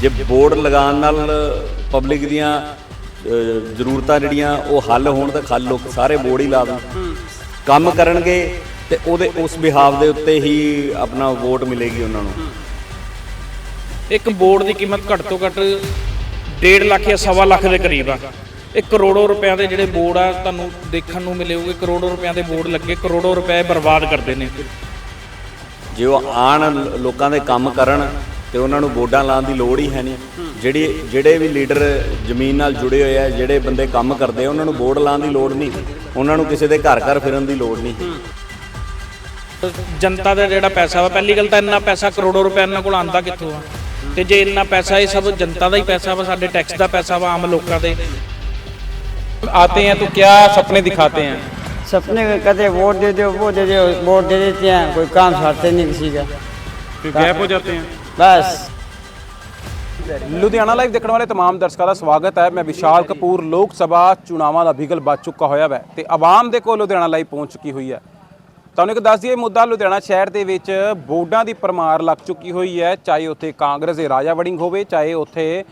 ਜੇ ਬੋਰਡ ਲਗਾਉਣ ਨਾਲ ਪਬਲਿਕ ਦੀਆਂ ਜ਼ਰੂਰਤਾਂ ਜਿਹੜੀਆਂ ਉਹ ਹੱਲ ਹੋਣ ਤਾਂ ਖੱਲ ਲੋਕ ਸਾਰੇ ਬੋਰਡ ਹੀ ਲਾ ਦੇਣ। ਕੰਮ ਕਰਨਗੇ ਤੇ ਉਹਦੇ ਉਸ ਬਿਹਾਵ ਦੇ ਉੱਤੇ ਹੀ ਆਪਣਾ ਵੋਟ ਮਿਲੇਗੀ ਉਹਨਾਂ ਨੂੰ। ਇੱਕ ਬੋਰਡ ਦੀ ਕੀਮਤ ਘੱਟ ਤੋਂ ਘੱਟ 1.5 ਲੱਖ ਜਾਂ ਸਵਾ ਲੱਖ ਦੇ ਕਰੀਬ ਆ। ਇਹ ਕਰੋੜੋ ਰੁਪਿਆਂ ਦੇ ਜਿਹੜੇ ਬੋਰਡ ਆ ਤੁਹਾਨੂੰ ਦੇਖਣ ਨੂੰ ਮਿਲੇਗੇ ਕਰੋੜੋ ਰੁਪਿਆਂ ਦੇ ਬੋਰਡ ਲੱਗੇ ਕਰੋੜੋ ਰੁਪਏ ਬਰਬਾਦ ਕਰਦੇ ਨੇ। ਜੇ ਉਹ ਆਣ ਲੋਕਾਂ ਦੇ ਕੰਮ ਕਰਨ ਤੇ ਉਹਨਾਂ ਨੂੰ ਵੋਟਾਂ ਲਾਉਣ ਦੀ ਲੋੜ ਹੀ ਹੈ ਨਹੀਂ ਜਿਹੜੀ ਜਿਹੜੇ ਵੀ ਲੀਡਰ ਜ਼ਮੀਨ ਨਾਲ ਜੁੜੇ ਹੋਏ ਆ ਜਿਹੜੇ ਬੰਦੇ ਕੰਮ ਕਰਦੇ ਆ ਉਹਨਾਂ ਨੂੰ ਵੋਟ ਲਾਉਣ ਦੀ ਲੋੜ ਨਹੀਂ ਉਹਨਾਂ ਨੂੰ ਕਿਸੇ ਦੇ ਘਰ ਘਰ ਫਿਰਨ ਦੀ ਲੋੜ ਨਹੀਂ ਜਨਤਾ ਦਾ ਜਿਹੜਾ ਪੈਸਾ ਵਾ ਪਹਿਲੀ ਗੱਲ ਤਾਂ ਇੰਨਾ ਪੈਸਾ ਕਰੋੜੋ ਰੁਪਏ ਇਹਨਾਂ ਕੋਲ ਆਂਦਾ ਕਿੱਥੋਂ ਆ ਤੇ ਜੇ ਇੰਨਾ ਪੈਸਾ ਇਹ ਸਭ ਜਨਤਾ ਦਾ ਹੀ ਪੈਸਾ ਵਾ ਸਾਡੇ ਟੈਕਸ ਦਾ ਪੈਸਾ ਵਾ ਆਮ ਲੋਕਾਂ ਦੇ आते हैं तो क्या सपने दिखाते हैं सपने का कहते हैं वोट दे दो वो दे दो वोट दे देते हैं कोई काम छाड़ते नहीं किसी का फिर गैप हो जाते हैं बस ਲੁਧਿਆਣਾ ਲਾਈਵ ਦੇਖਣ ਵਾਲੇ तमाम ਦਰਸ਼ਕਾਂ ਦਾ ਸਵਾਗਤ ਹੈ ਮੈਂ ਵਿਸ਼ਾਲ ਕਪੂਰ ਲੋਕ ਸਭਾ ਚੁਣਾਵਾਂ ਦਾ ਬਿਗਲ ਵੱਜ ਚੁੱਕਾ ਹੋਇਆ ਹੈ ਤੇ ਆਵਾਮ ਦੇ ਕੋਲ ਲੁਧਿਆਣਾ ਲਾਈਵ ਪਹੁੰਚ ਚੁੱਕੀ ਹੋਈ ਹੈ ਤੁਹਾਨੂੰ ਇੱਕ ਦੱਸ ਦਈਏ ਇਹ ਮੁੱਦਾ ਲੁਧਿਆਣਾ ਸ਼ਹਿਰ ਦੇ ਵਿੱਚ ਬੋਰਡਾਂ ਦੀ ਪਰਮਾਰ ਲੱਗ ਚੁੱਕੀ ਹੋਈ ਹੈ ਚਾਹੇ ਉੱਥੇ ਕਾਂਗਰਸ ਦੇ ਰਾਜਾ ਵੜਿੰਗ ਹੋਵੇ ਚਾਹੇ ਉੱਥੇ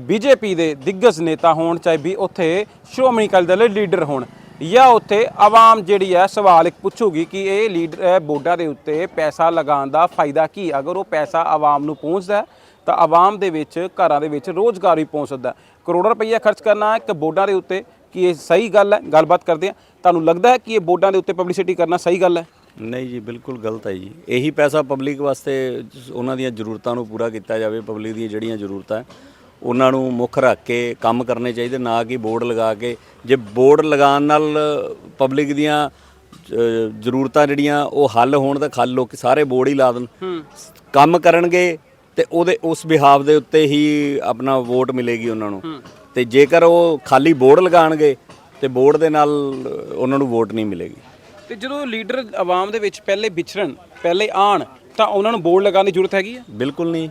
ਬੀਜੇਪੀ ਦੇ ਦਿੱਗਜ ਨੇਤਾ ਹੋਣ ਚਾਹੇ ਵੀ ਉੱਥੇ ਸ਼੍ਰੋਮਣੀ ਅਕਾਲੀ ਦਲ ਦੇ ਲੀਡਰ ਹੋਣ ਜਾਂ ਉੱਥੇ ਆਵਾਮ ਜਿਹੜੀ ਹੈ ਸਵਾਲ ਇੱਕ ਪੁੱਛੂਗੀ ਕਿ ਇਹ ਲੀਡਰ ਬੋਰਡਾਂ ਦੇ ਉੱਤੇ ਪੈਸਾ ਲਗਾਉਣ ਦਾ ਫਾਇਦਾ ਕੀ ਅਗਰ ਉਹ ਪੈਸਾ ਆਵਾਮ ਨੂੰ ਪਹੁੰਚਦਾ ਤਾਂ ਆਵਾਮ ਦੇ ਵਿੱਚ, ਘਰਾਂ ਦੇ ਵਿੱਚ ਰੋਜ਼ਗਾਰ ਵੀ ਪਹੁੰਚ ਸਕਦਾ ਕਰੋੜਾਂ ਰੁਪਈਆ ਖਰਚ ਕਰਨਾ ਇੱਕ ਬੋਰਡਾਂ ਦੇ ਉੱਤੇ ਕਿ ਇਹ ਸਹੀ ਗੱਲ ਹੈ, ਗੱਲਬਾਤ ਕਰਦੇ ਹਾਂ। ਤੁਹਾਨੂੰ ਲੱਗਦਾ ਹੈ ਕਿ ਇਹ ਬੋਰਡਾਂ ਦੇ ਉੱਤੇ ਪਬਲਿਸਿਟੀ ਕਰਨਾ ਸਹੀ ਗੱਲ ਹੈ? ਨਹੀਂ ਜੀ, ਬਿਲਕੁਲ ਗਲਤ ਹੈ ਜੀ। ਇਹੀ ਪੈਸਾ ਪਬਲਿਕ ਵਾਸਤੇ ਉਹਨਾਂ ਦੀਆਂ ਜ਼ਰੂਰਤਾਂ ਨੂੰ ਪੂਰਾ ਕੀਤਾ ਜਾਵੇ ਪਬਲਿਕ ਦੀਆਂ ਜਿਹੜੀਆਂ ਜ਼ਰੂਰਤਾਂ ਉਹਨਾਂ ਨੂੰ ਮੁੱਖ ਰੱਖ ਕੇ ਕੰਮ ਕਰਨੇ ਚਾਹੀਦੇ ਨਾ ਕਿ ਬੋਰਡ ਲਗਾ ਕੇ। ਜੇ ਬੋਰਡ ਲਗਾਉਣ ਨਾਲ ਪਬਲਿਕ ਦੀਆਂ ਜ਼ਰੂਰਤਾਂ ਜਿਹੜੀਆਂ ਉਹ ਹੱਲ ਹੋਣ ਤਾਂ ਖੱਲ ਲੋਕ ਸਾਰੇ ਬੋਰਡ ਹੀ ਲਾ ਦੇਣ। ਕੰਮ ਕਰਨਗੇ ਤੇ ਉਹਦੇ ਉਸ ਬਿਹਾਵ ਦੇ ਉੱਤੇ ਹੀ ਆਪਣਾ ਵੋਟ ਮਿਲੇਗੀ ਉਹਨਾਂ ਨੂੰ। ਤੇ ਜੇਕਰ ਉਹ ਖਾਲੀ ਬੋਰਡ ਲਗਾਣਗੇ ਤੇ ਬੋਰਡ ਦੇ ਨਾਲ ਉਹਨਾਂ ਨੂੰ ਵੋਟ ਨਹੀਂ ਮਿਲੇਗੀ। ਤੇ ਜਦੋਂ ਲੀਡਰ ਆਵਾਮ ਦੇ ਵਿੱਚ ਪਹਿਲੇ ਵਿਚਰਨ ਪਹਿਲੇ ਆਣ ਤਾਂ ਉਹਨਾਂ ਨੂੰ ਬੋਰਡ ਲਗਾਉਣ ਦੀ ਜ਼ਰੂਰਤ ਹੈਗੀ ਹੈ ਬਿਲਕੁਲ ਨਹੀਂ।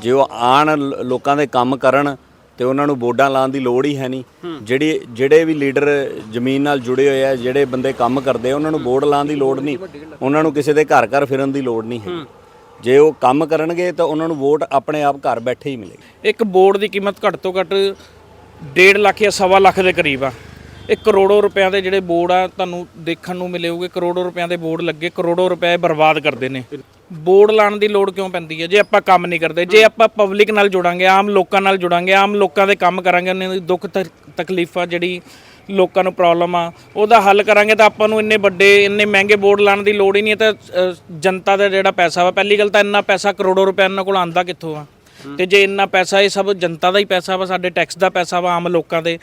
ਜੇ ਉਹ ਆਣ ਲੋਕਾਂ ਦੇ ਕੰਮ ਕਰਨ ਤੇ ਉਹਨਾਂ ਨੂੰ ਵੋਟਾਂ ਲਾਉਣ ਦੀ ਲੋੜ ਹੀ ਹੈ ਨਹੀਂ। ਜਿਹੜੀ ਜਿਹੜੇ ਵੀ ਲੀਡਰ ਜ਼ਮੀਨ ਨਾਲ ਜੁੜੇ ਹੋਏ ਆ ਜਿਹੜੇ ਬੰਦੇ ਕੰਮ ਕਰਦੇ ਆ ਉਹਨਾਂ ਨੂੰ ਵੋਟ ਲਾਉਣ ਦੀ ਲੋੜ ਨਹੀਂ। ਉਹਨਾਂ ਨੂੰ ਕਿਸੇ ਦੇ ਘਰ ਘਰ ਫਿਰਨ ਦੀ ਲੋੜ ਨਹੀਂ ਹੈ। ਜੇ ਉਹ ਕੰਮ ਕਰਨਗੇ ਤਾਂ ਉਹਨਾਂ ਨੂੰ ਵੋਟ ਆਪਣੇ ਆਪ ਘਰ ਬੈਠੇ ਹੀ ਮਿਲੇਗੀ। ਇੱਕ ਬੋਰਡ ਦੀ ਕੀਮਤ ਘੱਟ ਤੋਂ ਘੱਟ 1.5 ਲੱਖ ਜਾਂ ਸਵਾ ਲੱਖ ਦੇ ਕਰੀਬ ਆ। ਇਹ ਕਰੋੜੋ ਰੁਪਿਆਂ ਦੇ ਜਿਹੜੇ ਬੋਰਡ ਆ ਤੁਹਾਨੂੰ ਦੇਖਣ ਨੂੰ ਮਿਲੇਗੇ ਕਰੋੜੋ ਰੁਪਿਆਂ ਦੇ ਬੋਰਡ ਲੱਗੇ ਕਰੋੜੋ ਰੁਪਏ ਬਰਬਾਦ ਕਰਦੇ ਨੇ। ਬੋਰਡ ਲਾਉਣ ਦੀ ਲੋੜ ਕਿਉਂ ਪੈਂਦੀ ਹੈ? ਜੇ ਆਪਾਂ ਕੰਮ ਨਹੀਂ ਕਰਦੇ ਜੇ ਆਪਾਂ ਪਬਲਿਕ ਨਾਲ ਜੁੜਾਂਗੇ ਆਮ ਲੋਕਾਂ ਨਾਲ ਜੁੜਾਂਗੇ ਆਮ ਲੋਕਾਂ ਦੇ ਕੰਮ ਕਰਾਂਗੇ ਉਹਨਾਂ ਦੀ ਦੁੱਖ ਤਕ- ਤਕਲੀਫਾਂ ਜਿਹੜੀ ਲੋਕਾਂ ਨੂੰ ਪ੍ਰੋਬਲਮ ਆ ਉਹਦਾ ਹੱਲ ਕਰਾਂਗੇ ਤਾਂ ਆਪਾਂ ਨੂੰ ਇੰਨੇ ਵੱਡੇ ਇੰਨੇ ਮਹਿੰਗੇ ਬੋਰਡ ਲਾਉਣ ਦੀ ਲੋੜ ਹੀ ਨਹੀਂ ਹੈ ਤਾਂ ਅ, ਜਨਤਾ ਦਾ ਜਿਹੜਾ ਪੈਸਾ ਵਾ ਪਹਿਲੀ ਗੱਲ ਤਾਂ ਇੰਨਾ ਪੈਸਾ ਕਰੋੜੋ ਰੁਪਏ ਇਹਨਾਂ ਕੋਲ ਆਂਦਾ ਕਿੱਥੋਂ ਆ? ਤੇ ਜੇ ਇੰਨਾ ਪੈਸਾ, ਇਹ ਸਭ ਜਨਤਾ ਦਾ ਹੀ ਪੈਸਾ ਵਾ, ਸਾਡੇ ਟੈਕਸ ਦਾ ਪੈਸਾ ਵਾ ਆਮ ਲੋਕਾਂ ਦੇ।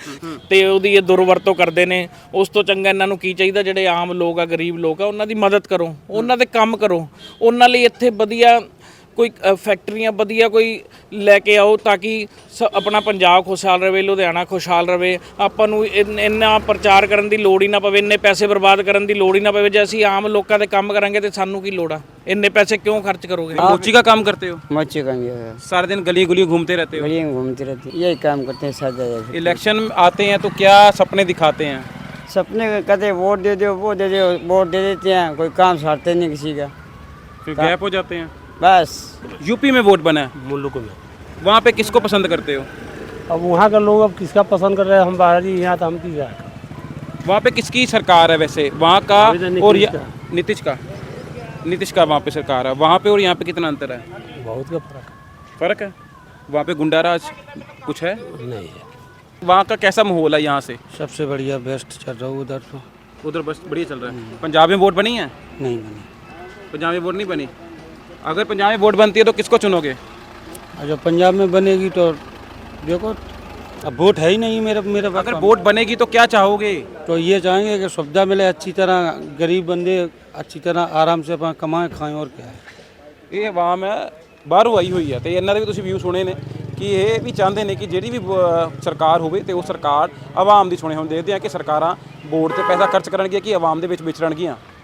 ਤੇ ਉਹਦੀ ਇਹ ਦੁਰਵਰਤੋਂ ਕਰਦੇ ਨੇ। ਉਸ ਤੋਂ ਚੰਗਾ ਇਹਨਾਂ ਨੂੰ ਕੀ ਚਾਹੀਦਾ? ਜਿਹੜੇ ਆਮ ਲੋਕ ਆ, ਗਰੀਬ ਲੋਕ ਆ, ਉਹਨਾਂ ਦੀ ਮਦਦ ਕਰੋ। ਉਹਨਾਂ ਦੇ ਕੰਮ ਕਰੋ। ਉਹਨਾਂ ਲਈ ਇੱਥੇ ਵਧੀਆ ਕੋਈ ਅ, ਫੈਕਟਰੀਆਂ ਵਧੀਆ ਕੋਈ ਲੈ ਕੇ ਆਓ ਤਾਂ ਕਿ ਸ- ਆਪਣਾ ਪੰਜਾਬ ਖੁਸ਼ਹਾਲ ਰਵੇ ਲੁਧਿਆਣਾ ਖੁਸ਼ਹਾਲ ਰਵੇ ਆਪਾਂ ਨੂੰ ਇੰਨ- ਇੰਨਾ ਪ੍ਰਚਾਰ ਕਰਨ ਦੀ ਲੋੜ ਹੀ ਨਾ ਪਵੇ ਇੰਨੇ ਪੈਸੇ ਬਰਬਾਦ ਕਰਨ ਦੀ ਲੋੜ ਹੀ ਨਾ ਪਵੇ ਜੇ ਅਸੀਂ ਆਮ ਲੋਕਾਂ ਦੇ ਕੰਮ ਕਰਾਂਗੇ ਤੇ ਸਾਨੂੰ ਕੀ ਲੋੜ ਆ ਇੰਨੇ ਪੈਸੇ ਕਿਉਂ ਖਰਚ ਕਰੋਗੇ मोची का काम करते हो मच्छी का भी है सारे दिन गली गुली घूमते रहते हो गलियों में घूमती रहती है यही काम करते हैं साथ ज्यादा इलेक्शन आते हैं तो क्या सपने दिखाते हैं सपने का कहते हैं वोट दे दो वो दे दो वोट दे देते हैं कोई काम छाड़ते नहीं किसी का फिर गैप हो जाते हैं बस। यूपी में वोट बना है? मुल्क में वहाँ पे किसको पसंद करते हो? अब वहाँ का लोग अब किसका पसंद कर रहे हैं? हम बाहरी यहाँ तो हम की क्या वहाँ पे किसकी सरकार है वैसे? वहाँ का तो नीतीश और नीतीश का। नीतीश का वहाँ पे सरकार है। वहाँ पे और यहाँ पे कितना अंतर है? बहुत का फ़र्क है। फ़र्क है? वहाँ पे गुंडा राज कुछ है? नहीं है। वहाँ का कैसा माहौल है यहाँ से? सबसे बढ़िया बेस्ट चल रहा हूँ उधर तो। उधर बस बढ़िया चल रहा है। पंजाब में वोट बनी है? नहीं बनी। पंजाब में वोट नहीं बनी? अगर पंजाब में वोट बनती है तो किसको चुनोगे और जब पंजाब में बनेगी तो देखो अब वोट है ही नहीं मेरे मेरे पास अगर वोट बनेगी तो क्या चाहोगे तो ये चाहेंगे कि सुविधा मिले अच्छी तरह गरीब बंदे अच्छी तरह आराम से अपना कमाएं खाएं और क्या है ਇਹ ਆਵਾਮ ਹੈ ਬਾਹਰੋਂ ਆਈ ਹੋਈ ਹੈ ਤੇ ਇਹਨਾਂ ਦੇ ਵੀ ਤੁਸੀਂ ਵਿਊ ਸੁਣੇ ਨੇ ਕਿ ਇਹ ਵੀ ਚਾਹੁੰਦੇ ਨੇ ਕਿ ਜਿਹੜੀ ਵੀ ਅਹ, ਸਰਕਾਰ ਹੋਵੇ ਤੇ ਉਹ ਸਰਕਾਰ ਆਵਾਮ ਦੀ ਸੁਣੇ ਹੁਣ ਦੇਖਦੇ ਆ ਕਿ ਸਰਕਾਰਾਂ ਬੋਰਡ ਤੇ ਪੈਸਾ ਖਰਚ ਕਰਨਗੀਆਂ ਕਿ ਆਵਾਮ ਦੇ ਵਿੱਚ ਵਿਚਰਨਗੀਆਂ